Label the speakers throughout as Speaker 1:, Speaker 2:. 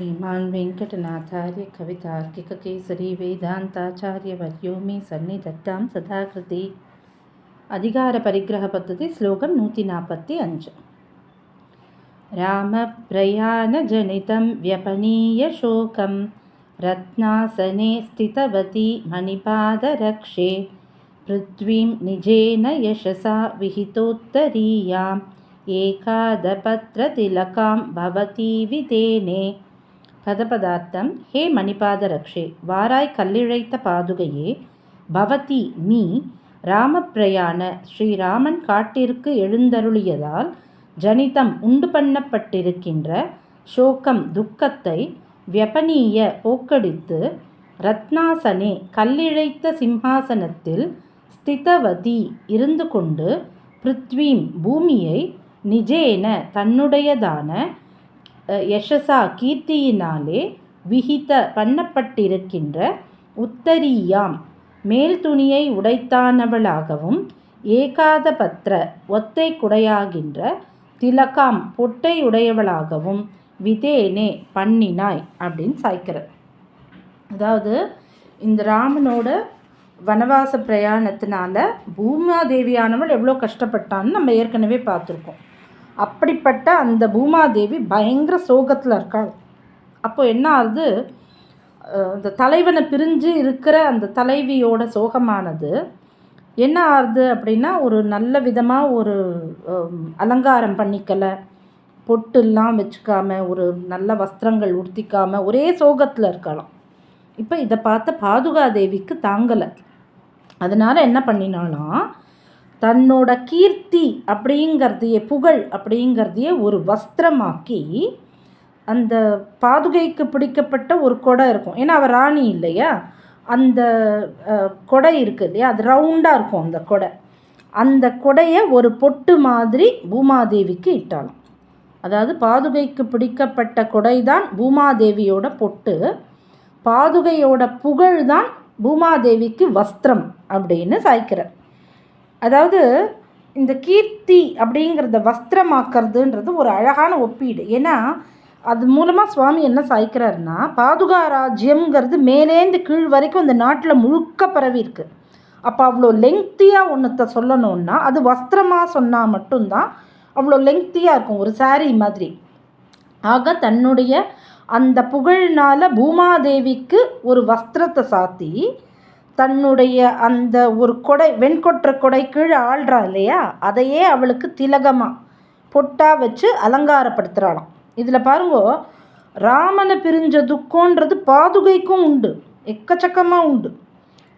Speaker 1: श्रीमान् वेङ्कटनाथार्य कवितार्किककेसरी वेदान्ताचार्यवर्यो मे सन्निधत्तां सदा कृते अधिकारपरिग्रहपद्धति श्लोकं नूति नापत्ति अञ्च रामप्रयाणजनितं व्यपनीय शोकं रत्नासने स्थितवती मणिपादरक्षे पृथ्वीं निजेन यशसा विहितोत्तरीयाम् एकादपत्रतिलकां भवती विदेने பதபதார்த்தம் ஹே மணிபாத ரக்ஷே வாராய் கல்லிழைத்த பாதுகையே பவதி நீ ராமப்பிரயாண ஸ்ரீராமன் காட்டிற்கு எழுந்தருளியதால் ஜனிதம் உண்டு பண்ணப்பட்டிருக்கின்ற சோகம் துக்கத்தை வியபனீய போக்கடித்து ரத்னாசனே கல்லிழைத்த சிம்ஹாசனத்தில் ஸ்திதவதி இருந்து கொண்டு பிருத்வீம் பூமியை நிஜேன தன்னுடையதான யசசா கீர்த்தியினாலே விகித பண்ணப்பட்டிருக்கின்ற உத்தரியாம். மேல் துணியை உடைத்தானவளாகவும் ஏகாதபத்திர ஒத்தை குடையாகின்ற திலகாம் பொட்டை உடையவளாகவும் விதேனே பண்ணினாய் அப்படின்னு சாய்க்கிறார். அதாவது இந்த ராமனோட வனவாச பிரயாணத்தினால பூமாதேவியானவள் எவ்வளோ கஷ்டப்பட்டான்னு நம்ம ஏற்கனவே பார்த்துருக்கோம். அப்படிப்பட்ட அந்த பூமாதேவி பயங்கர சோகத்தில் இருக்காள் அப்போ என்ன ஆகுது? அந்த தலைவனை பிரிஞ்சு இருக்கிற அந்த தலைவியோட சோகமானது என்ன ஆகுது அப்படின்னா ஒரு நல்ல விதமாக ஒரு அலங்காரம் பண்ணிக்கலை. பொட்டுலாம் வச்சுக்காம ஒரு நல்ல வஸ்திரங்கள் உடுத்திக்காமல் ஒரே சோகத்தில் இருக்கலாம் இப்போ இதை பார்த்த பாதுகாதேவிக்கு தாங்கலை. அதனால் என்ன பண்ணினாலாம் தன்னோட கீர்த்தி அப்படிங்கிறதையே புகழ் அப்படிங்கிறதையே ஒரு வஸ்திரமாக்கி அந்த பாதுகைக்கு பிடிக்கப்பட்ட ஒரு கொடை இருக்கும். ஏன்னா அவள் ராணி இல்லையா? அந்த கொடை இருக்குது இல்லையா? அது ரவுண்டாக இருக்கும் அந்த கொடை. அந்த கொடையை ஒரு பொட்டு மாதிரி பூமாதேவிக்கு இட்டாலும் அதாவது பாதுகைக்கு பிடிக்கப்பட்ட கொடை தான் பூமாதேவியோட பொட்டு பாதுகையோட புகழ் தான் பூமாதேவிக்கு வஸ்திரம் அப்படின்னு சாய்க்கிறார். அதாவது இந்த கீர்த்தி அப்படிங்கிறத வஸ்திரமாக்கிறதுன்றது ஒரு அழகான ஒப்பீடு. ஏன்னா அது மூலமாக சுவாமி என்ன சாய்க்கிறாருன்னா பாதுகா ராஜ்யம்ங்கிறது மேலேந்து கீழ் வரைக்கும் இந்த நாட்டில் முழுக்க பரவி இருக்குது அப்போ அவ்வளோ லெங்க்த்தியாக ஒன்றத்தை சொல்லணுன்னா அது வஸ்திரமாக சொன்னால் மட்டும்தான் அவ்வளோ லெங்க்த்தியாக இருக்கும் ஒரு சாரீ மாதிரி. ஆக தன்னுடைய அந்த புகழ்னால் பூமாதேவிக்கு ஒரு வஸ்திரத்தை சாத்தி தன்னுடைய அந்த ஒரு கொடை வெண்கொற்ற கொடை கீழே ஆள்றா இல்லையா? அதையே அவளுக்கு திலகமாக பொட்டாக வச்சு அலங்காரப்படுத்துகிறாளாம் இதில் பாருங்கோ ராமனை பிரிஞ்ச துக்கன்றது பாதுகைக்கும் உண்டு எக்கச்சக்கமாக உண்டு.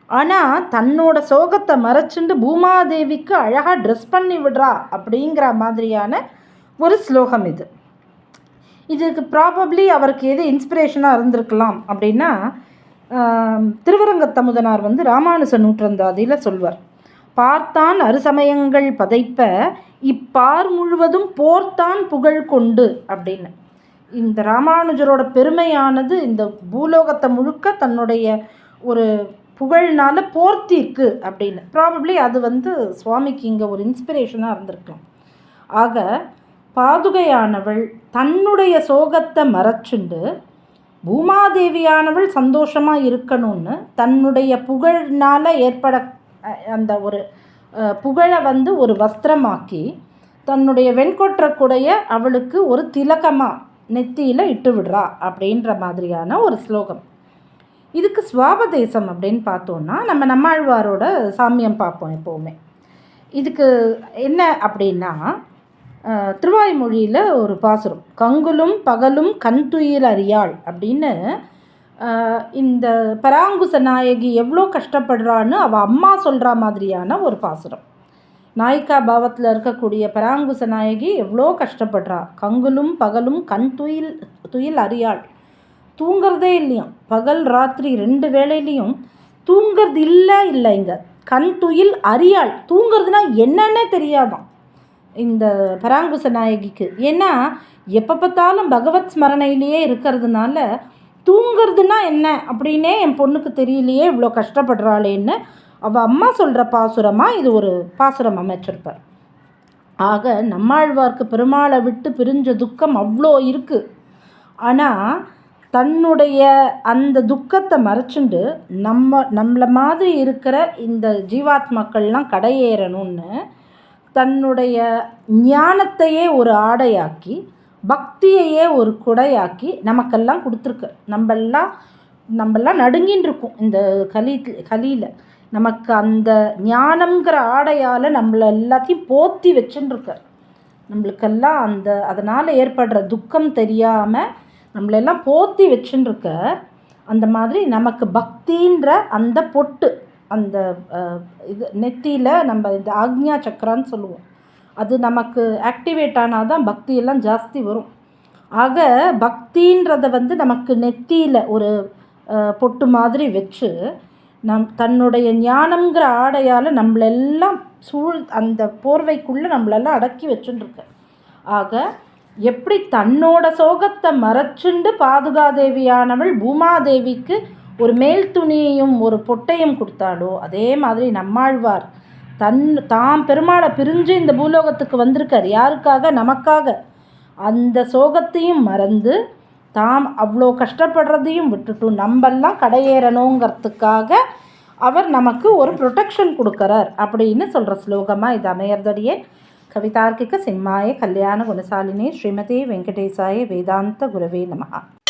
Speaker 1: ஆனால் தன்னோட சோகத்தை மறைச்சுண்டு பூமாதேவிக்கு அழகாக ட்ரெஸ் பண்ணி விடுறா அப்படிங்கிற மாதிரியான ஒரு ஸ்லோகம் இது. இதுக்கு ப்ராபப்ளி அவருக்கு எது இன்ஸ்பிரேஷனாக இருந்திருக்கலாம் அப்படின்னா திருவரங்கத்தமுதனார் வந்து ராமானுச நூற்றந்தாதியில் சொல்வார். பார்த்தான் அறுசமயங்கள் பதைப்ப இப்பார் முழுவதும் போர்த்தான் புகழ் கொண்டு அப்படின்னு. இந்த ராமானுஜரோட பெருமையானது இந்த பூலோகத்தை முழுக்க தன்னுடைய ஒரு புகழ்னால போர்த்திருக்கு அப்படின்னு. ப்ராபப்ளி அது வந்து சுவாமிக்கு இங்கே ஒரு இன்ஸ்பிரேஷனாக இருந்திருக்கலாம். ஆக பாதுகையானவள் தன்னுடைய சோகத்தை மறைச்சுண்டு பூமாதேவியானவள் சந்தோஷமாக இருக்கணும்னு தன்னுடைய புகழ்னால் ஏற்பட அந்த ஒரு புகழை வந்து ஒரு வஸ்திரமாக்கி தன்னுடைய வெண்கொற்ற அவளுக்கு ஒரு திலகமாக நெத்தியில் இட்டு விடுறா அப்படின்ற மாதிரியான ஒரு ஸ்லோகம். இதுக்கு சுவாபதேசம் அப்படின்னு பார்த்தோன்னா நம்ம நம்மாழ்வாரோட சாமியம் பார்ப்போம் எப்போவுமே. இதுக்கு என்ன அப்படின்னா திருவாய்மொழியில் ஒரு பாசுரம். கங்குலும் பகலும் கண் துயில் அறியாள் அப்படின்னு இந்த பராங்குச நாயகி எவ்வளோ கஷ்டப்படுறான்னு அவள் அம்மா சொல்கிற மாதிரியான ஒரு பாசுரம். நாய்க்கா பாவத்தில் இருக்கக்கூடிய பராங்குச நாயகி எவ்வளோ கஷ்டப்படுறா. கங்குலும் பகலும் கண் துயில் துயில் அறியாள். தூங்கிறதே இல்லையும். பகல் ராத்திரி ரெண்டு வேளையிலையும் தூங்கிறது இல்லை இல்லை இங்கே கண் துயில் அறியாள். தூங்கிறதுனா என்னன்னே தெரியாதான். இந்த பராங்குச நாயகிக்கு. ஏன்னா எப்போ பார்த்தாலும் பகவத் ஸ்மரணையிலேயே இருக்கிறதுனால தூங்கிறதுனா என்ன அப்படின்னே என் பொண்ணுக்கு தெரியலையே இவ்வளோ கஷ்டப்படுறாளேன்னு அவள் அம்மா சொல்கிற பாசுரமாக இது ஒரு பாசுரம் அமைச்சிருப்பார். ஆக நம்மாழ்வார்க்கு பெருமாளை விட்டு பிரிஞ்ச துக்கம் அவ்வளோ இருக்குது ஆனால் தன்னுடைய அந்த துக்கத்தை மறைச்சுண்டு நம்ம நம்மளை மாதிரி இருக்கிற இந்த ஜீவாத்மாக்கள்லாம் கடையேறணும்னு தன்னுடைய ஞானத்தையே ஒரு ஆடையாக்கி பக்தியையே ஒரு குடையாக்கி நமக்கெல்லாம் கொடுத்துருக்கு. நம்மெல்லாம் நம்மெல்லாம் நடுங்கின்னு இருக்கோம் இந்த கலி கலியில். நமக்கு அந்த ஞானம்ங்கிற ஆடையால் நம்மளை எல்லாத்தையும் போத்தி வச்சுன்னு நம்மளுக்கெல்லாம் அந்த அதனால் ஏற்படுற துக்கம் தெரியாமல் நம்மளெல்லாம் போத்தி வச்சுன்னு அந்த மாதிரி நமக்கு பக்தின்ற அந்த பொட்டு அந்த இது நெத்தியில் நம்ம இந்த ஆக்ஞா சக்கரான்னு சொல்லுவோம். அது நமக்கு ஆக்டிவேட் ஆனால் தான் பக்தியெல்லாம் ஜாஸ்தி வரும். ஆக பக்தின்றத வந்து நமக்கு நெத்தியில் ஒரு பொட்டு மாதிரி வச்சு நம் தன்னுடைய ஞானம்ங்கிற ஆடையால் நம்மளெல்லாம் சூழ் அந்த போர்வைக்குள்ளே நம்மளெல்லாம் அடக்கி வச்சுட்டுருக்க ஆக எப்படி தன்னோட சோகத்தை மறைச்சுண்டு பாதுகாதேவியானவள் பூமாதேவிக்கு ஒரு மேல் துணியையும் ஒரு பொட்டையும் கொடுத்தாலோ அதே மாதிரி நம்மாழ்வார் தன் தாம் பெருமாளை பிரிஞ்சு இந்த பூலோகத்துக்கு வந்திருக்கார். யாருக்காக? நமக்காக. அந்த சோகத்தையும் மறந்து தாம் அவ்வளோ கஷ்டப்படுறதையும் விட்டுட்டு நம்மெல்லாம் கடையேறணுங்கிறதுக்காக அவர் நமக்கு ஒரு ப்ரொடெக்ஷன் கொடுக்குறார் அப்படின்னு சொல்கிற ஸ்லோகமாக இது அமையறதடியே. கவிதார்க்கிக சிம்மாய கல்யாண குணசாலினி ஸ்ரீமதி வெங்கடேசாய வேதாந்த குரவே நமகா